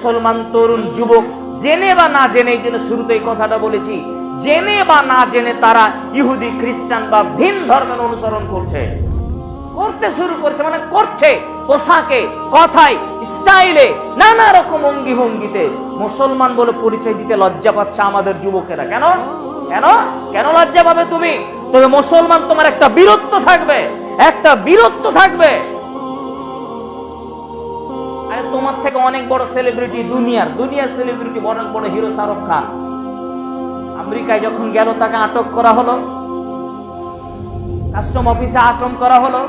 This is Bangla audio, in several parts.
মুসলমান তরুণ যুবক, জেনে বা না জেনে, এই জন্য শুরুতে এই কথাটা বলেছি, জেনে বা না জেনে তারা ইহুদি, খ্রিস্টান বা ভিন ধর্মের অনুসরণ করছে। করতে শুরু করছে মানে করছে, পোশাকে, কথায়, স্টাইলে, নানা রকম অঙ্গি ভঙ্গিতে মুসলমান বলে পরিচয় দিতে লজ্জা পাচ্ছে আমাদের যুবকেরা। কেন? কেন? কেন লজ্জা পাবে তুমি? তবে মুসলমান তোমার একটা বীরত্ব থাকবে, একটা বীরত্ব থাকবে। আরে তোমার থেকে অনেক বড় সেলিব্রিটি দুনিয়ার দুনিয়ার সেলিব্রিটি বড় বড় হিরো শাহরুখ খান। আমেরিকায় যখন গেল, তাকে আটক করা হলো। কাস্টম অফিসে আক্রমণ করা হলো।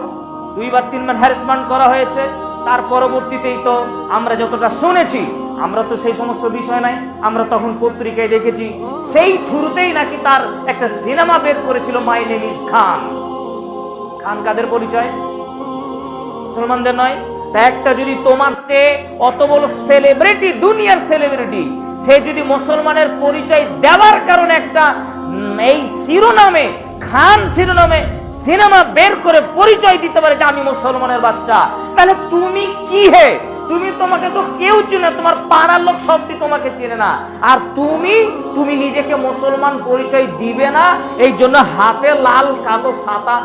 দুইবার তিনবার হ্যারাসমেন্ট করা হয়েছে। তার পরবর্তীতেই তো আমরা যতটা শুনেছি, আমরা তো সেই সমস্ত বিষয় নাই, আমরা তখন পত্রিকায় দেখেছি, সেই থ্রুতেই নাকি তার একটা সিনেমা বের করেছিল মাই নেম ইজ খান খান কাদের পরিচয়? মুসলমানদের নয়। একটা যদি তোমার চেয়ে অত বড় সেলিব্রিটি দুনিয়ার সেলিব্রিটি সে যদি মুসলমানের পরিচয় দেওয়ার কারণে একটা এই শিরোনামে, খান শিরোনামে সিনেমা বের করে পরিচয় দিতে পারে যে আমি মুসলমানের বাচ্চা, তাহলে তুমি কি হে? তুমি তোমাকে তো কেউ চেনে তোমার পাড়ার লোক সবটি তোমাকে চেনে না। আর তুমি তুমি নিজেকে মুসলমান পরিচয় দিবে না, এই জন্য হাতে লাল, কালো সাদা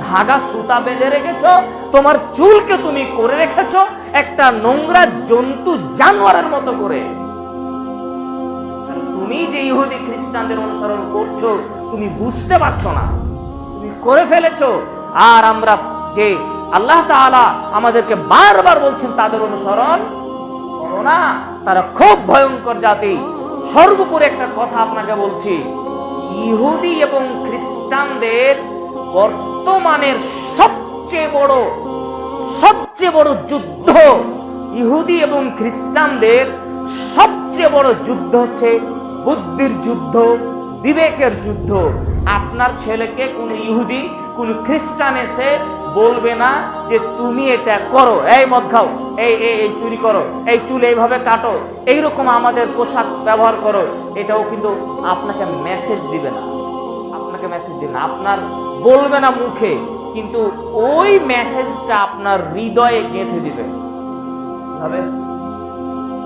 ধাগা সুতা বেঁধে রেখেছো? তোমার চুলকে তুমি করে রেখেছো? একটা নোংরা জন্তু জানোয়ারের মতো করে। তুমি যে ইহুদি খ্রিস্টানদের অনুসরণ করছ, তুমি বুঝতে পারছ না। তুমি করে ফেলেছো। আর আমরা যে আল্লাহ তাআলা আমাদেরকে বারবার বলছেন তাদের অনুসরণ করো না। তারা খুব ভয়ঙ্কর জাতি। সর্বোপরি একটা কথা আপনাকে বলছি। ইহুদি এবং খ্রিস্টানদের বর্তমানের সবচেয়ে বড় সবচেয়ে বড় যুদ্ধ ইহুদি এবং খ্রিস্টানদের সবচেয়ে বড় যুদ্ধ হচ্ছে বুদ্ধির যুদ্ধ, বিবেকের যুদ্ধ। আপনার ছেলেকে কোন ইহুদি, কোন খ্রিস্টান এসে বলবে না যে তুমি এটা করো, এই মদ খাও, এই এই চুরি করো, এই চুল এইভাবে কাটো, এইরকম আমাদের পোশাক ব্যবহার করো। এটাও কিন্তু আপনাকে মেসেজ দিবে না। আপনাকে মেসেজ দিবে না। আপনার বলবে না মুখে, কিন্তু ওই মেসেজটা আপনার হৃদয়ে গেঁথে দিবে।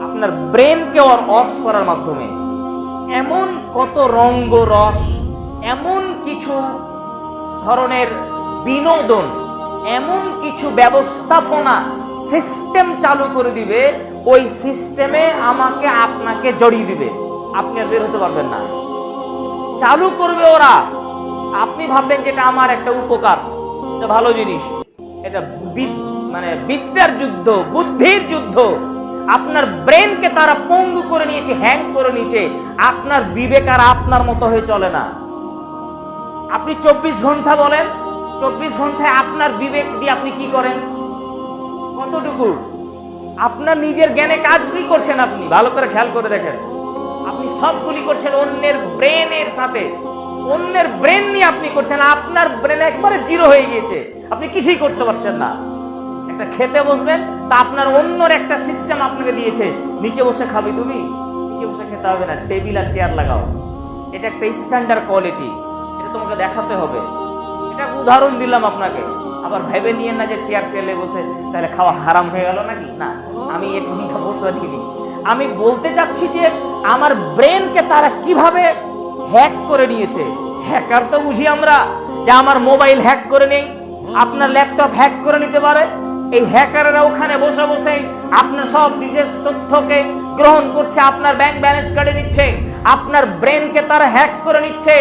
আপনার ব্রেনকে ওর অস করার মাধ্যমে। এমন কত রঙ্গ রস, এমন কিছু ধরনের বিনোদন, এমন কিছু ব্যবস্থাপনা সিস্টেম চালু করে দিবে, ওই সিস্টেমে আমাকে আপনাকে জড়িয়ে দিবে। আপনি আর বের হতে পারবেন না। চালু করবে ওরা। আপনি ভাববেন যে এটা আমার একটা উপকার। এটা ভালো জিনিস। এটা মানে বিদ্যার যুদ্ধ, বুদ্ধির যুদ্ধ। আপনার ব্রেনকে তারা পঙ্গু করে নিয়েছে, হ্যাং করে নিয়েছে। আপনার বিবেক আর আপনার মতো হয়ে চলে না। আপনি চব্বিশ ঘণ্টা বলেন, চব্বিশ ঘন্টায় আপনার বিবেক দিয়ে আপনি কি করেন? কতটুকু? আপনার নিজের জ্ঞানে কাজ কাজগুলি করছেন আপনি। ভালো করে খেয়াল করে দেখেন। আপনি সবগুলি করছেন অন্যের ব্রেনের সাথে। অন্যের ব্রেন নিয়ে আপনি করছেন, আপনার ব্রেন একবারে জিরো হয়ে গিয়েছে। আপনি কিছুই করতে পারছেন না। একটা খেতে বসবেন, তা আপনার অন্যর একটা সিস্টেম আপনাকে দিয়েছে। নিচে বসে খাবি তুমি, নিচে বসে খেতে হবে না টেবিল আর চেয়ার লাগাও। এটা একটা স্ট্যান্ডার্ড কোয়ালিটি এটা তোমাকে দেখাতে হবে। এটা উদাহরণ দিলাম আপনাকে। আবার ভেবে নিয়ে না যে চেয়ার টেলে বসে তাহলে খাওয়া হারাম হয়ে গেল নাকি? না, আমি এটা করতে পারিনি। আমি বলতে চাচ্ছি যে আমার ব্রেনকে তারা কীভাবে হ্যাক করে নিয়েছে। হ্যাকার তো বুঝি আমরা, যে আমার মোবাইল হ্যাক করে নেই, আপনার ল্যাপটপ হ্যাক করে নিতে পারে। এই হ্যাকাররা ওখানে বসে বসে আপনার সব বিশেষ তথ্যকে গ্রহণ করছে, আপনার ব্যাংক ব্যালেন্স কেটে নিচ্ছে, আপনার ব্রেনকে তারা হ্যাক করে নিচ্ছে।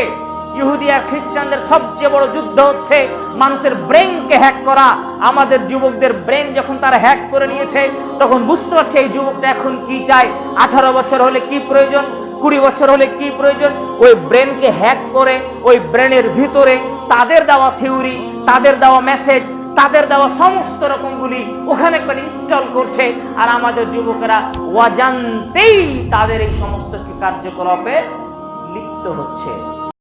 ইহুদি আর খ্রিস্টানদের সবচেয়ে বড় যুদ্ধ হচ্ছে মানুষের ব্রেনকে হ্যাক করা। আমাদের যুবকদের ব্রেন যখন তারা হ্যাক করে নিয়েছে, তখন বুঝতে পারছে এই যুবকটা এখন কি চায়, আঠারো বছর হলে কি প্রয়োজন কুড়ি বছর হলে কি প্রয়োজন? ওই ব্রেনকে হ্যাক করে, ওই ব্রেনের ভিতরে তাদের দেওয়া থিওরি তাদের দেওয়া মেসেজ তাদের দেওয়া সমস্ত রকমগুলি ওখানে করে ইনস্টল করছে। আর আমাদের যুবকেরা অজান্তেই তাদের এই সমস্ত কার্যকলাপে লিপ্ত হচ্ছে।